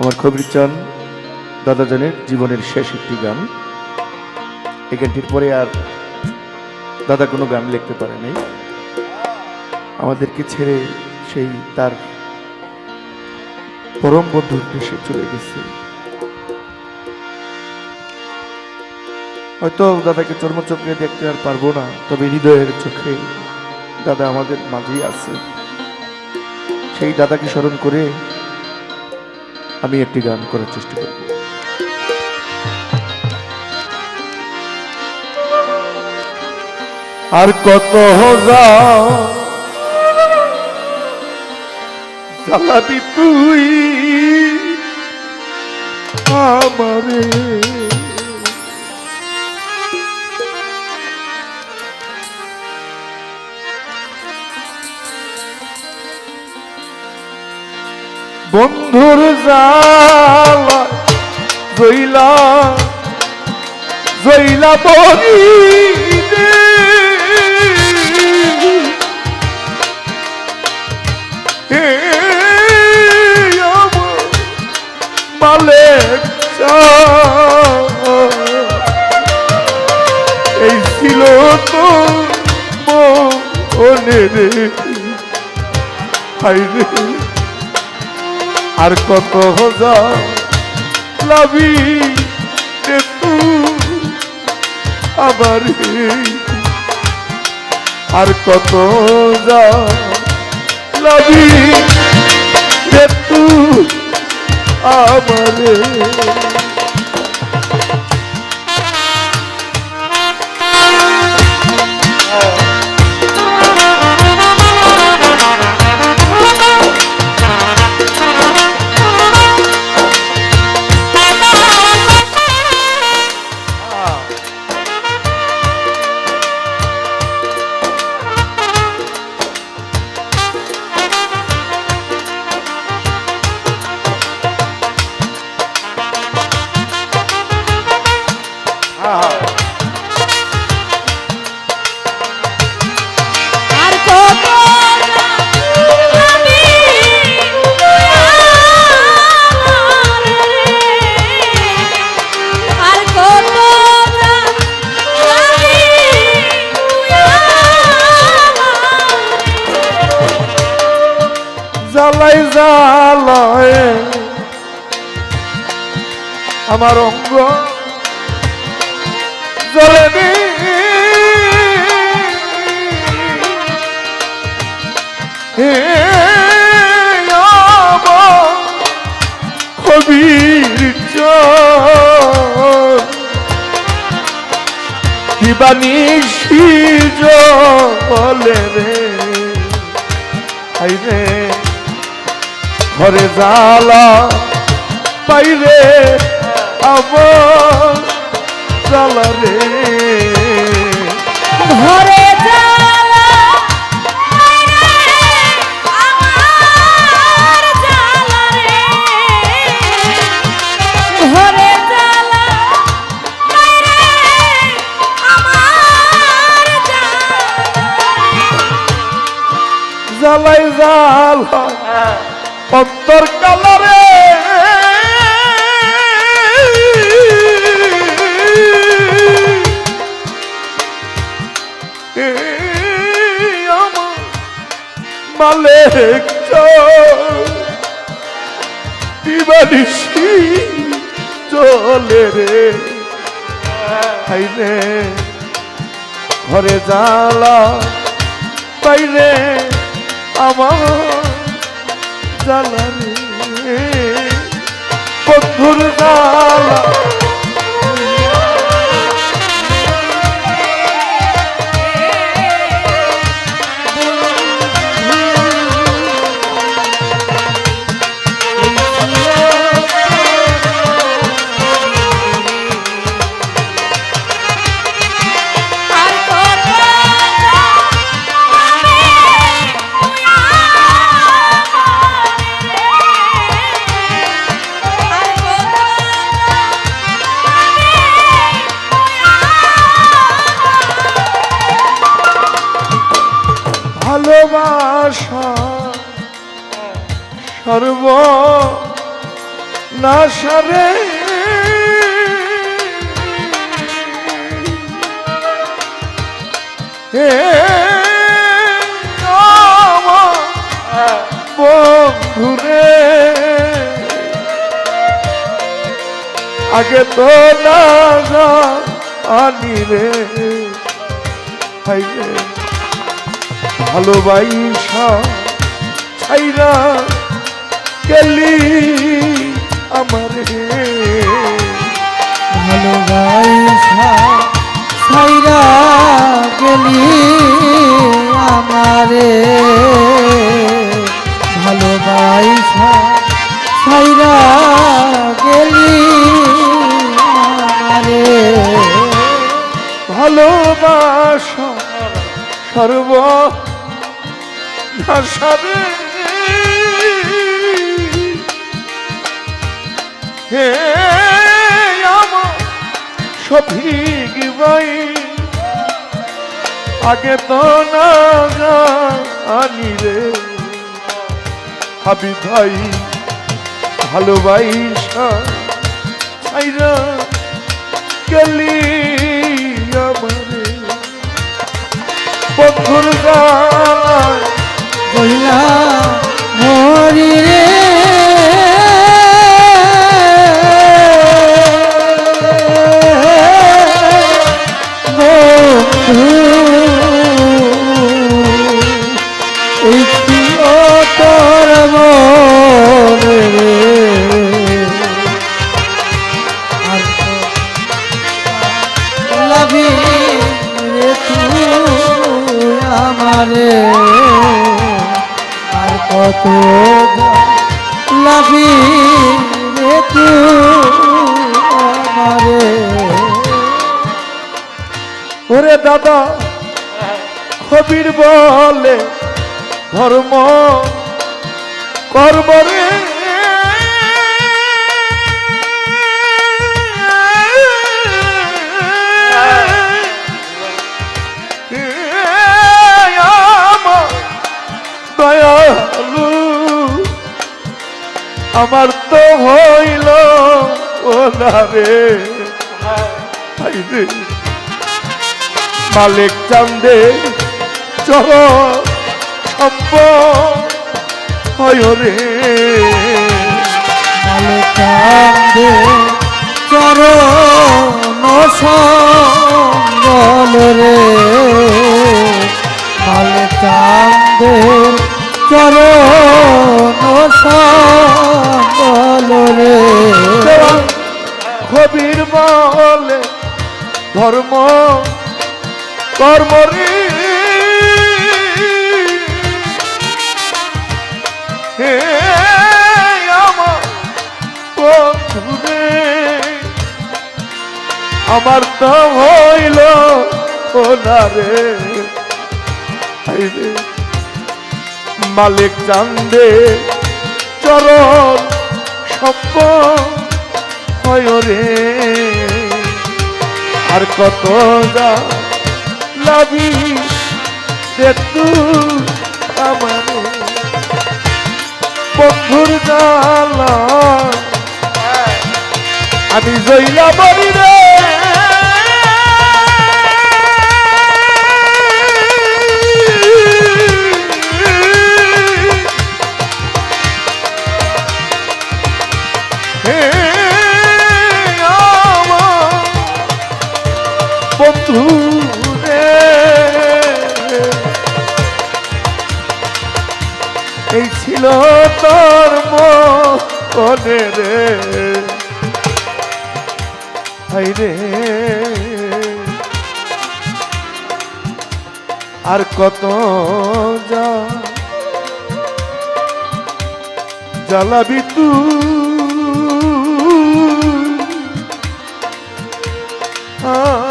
আমার খবর চান, দাদাজানের জীবনের শেষ একটি গান। এই গানটির পরে আর দাদা কোনো গান লিখতে পারেনি আমাদেরকে ছেড়ে সেই তার পরম বন্ধুর দেশে চলে গেছে। হয়তো দাদাকে চর্মচক্রে দেখতে আর পারব না, তবে হৃদয়ের চোখে দাদা আমাদের মাঝেই আছে। সেই দাদাকে স্মরণ করে আমি একটি গান করার চেষ্টা করব। আর কত জ্বালাবি তুই আমারে। বন্ধুর জালা জইলা জইলা বনি মালেক এই ছিল তো মনে রে হাই রে। আর কত হাজার আবার আর কত লাভি আমারে জ্বালায় আমার অঙ্গ আমার কবির চর দিবানিশি জলে রে? ঘরে জ্বালা বাইরে আমার জ্বালা রে। ঘরে জ্বালাই জ্বালা। অন্তর কালারে। মালেক চলে রে। হাই রে ঘরে জ্বালা বাইরে আমার জ্বালা রে বন্ধুর জ্বালা ভালোবাসা সর্ব না সারে হে বন্ধুরে আগে তো না আনি রে হাই রে। ভালোবাইসা ছাইরা গেলি আমার। রে ভালোবাসা সাইরা গেলি আমারে। ভালোবাসা সাইরা গেলি আমারে। ভালোবাসা সর্ব নাশারে হে আমার সফিক ভাই, আগে তো না আনি রে হাবি ভাই ভালোবাসা ছাইরা গেলি আমারে। বন্ধুর গায় লাভি রে ওরে দাদা কবির বলে ধর্ম কর্ম রে। মালিক চান্দে চর সম্প হয় রে। কালে কান্দে চরণ সঙ্গল রে। আমার তো হইল ওনা রে। হাই রে মালিক চান্দে চরণ সপ্প হয় রে। আর কত যা লাভি দে তুই আমার। বন্ধুর জালা আমি জইলা বলি রে। বন্ধু এই ছিল তোর মনে রে। রে। আর কত যা জ্বালাবি তুই ah,